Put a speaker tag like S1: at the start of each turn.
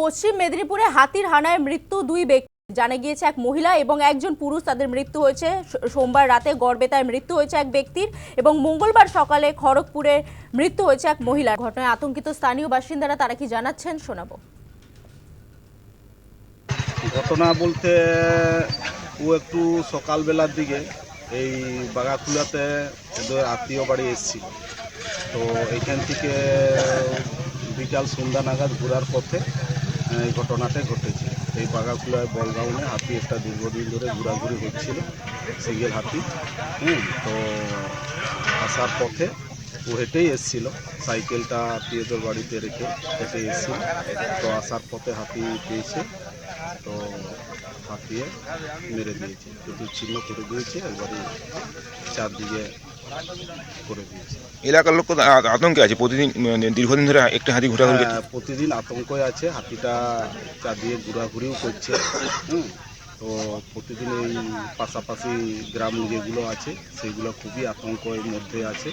S1: পশ্চিম মেদিনীপুরে হাতির হানায় মৃত্যু দুই ব্যক্তি। জানা গিয়েছে এক মহিলা এবং একজন পুরুষ তাদের মৃত্যু হয়েছে। সোমবার রাতে গড়বেতায় মৃত্যু হয়েছে এক ব্যক্তির এবং মঙ্গলবার সকালে খড়গপুরে মৃত্যু হয়েছে এক মহিলার। ঘটনায় আতঙ্কিত স্থানীয় বাসিন্দারা তারা কি জানাচ্ছেন শোনাবো।
S2: ঘটনা বলতে, ও একটু সকালবেলার দিকে এই বাগাকুলাতে ওদের আত্মীয় বাড়ি এসেছিল। তো এখান থেকে বিকাল সন্ধ্যা নাগাদ ঘোরার পথে এই ঘটনাটা ঘটেছে। এই বাগাকুলায় বলগাউনে হাতি একটা দীর্ঘদিন ধরে ঘোরাঘুরি হচ্ছিল, সিঙ্গেল হাতি, হুম, তো আসার পথে ও হেঁটেই এসেছিল। সাইকেলটা আত্মীয়দের বাড়িতে রেখে হেঁটে এসেছিল। তো আসার পথে হাতি পেয়েছে, তো হাতিয়ে মেরে দিয়েছে। কিন্তু চিহ্ন করে দিয়েছে একবারে চারদিকে
S3: এলাকার লোক আতঙ্কে আছে? প্রতিদিন মানে দীর্ঘদিন ধরে একটা হাতি ঘোরাঘুরি
S2: হ্যাঁ, প্রতিদিন আতঙ্কই আছে। হাতিটা চারদিকে ঘোরাঘুরিও করছে তো প্রতিদিন এই পাশাপাশি গ্রাম যেগুলো আছে সেগুলো খুবই আতঙ্কের মধ্যে আছে।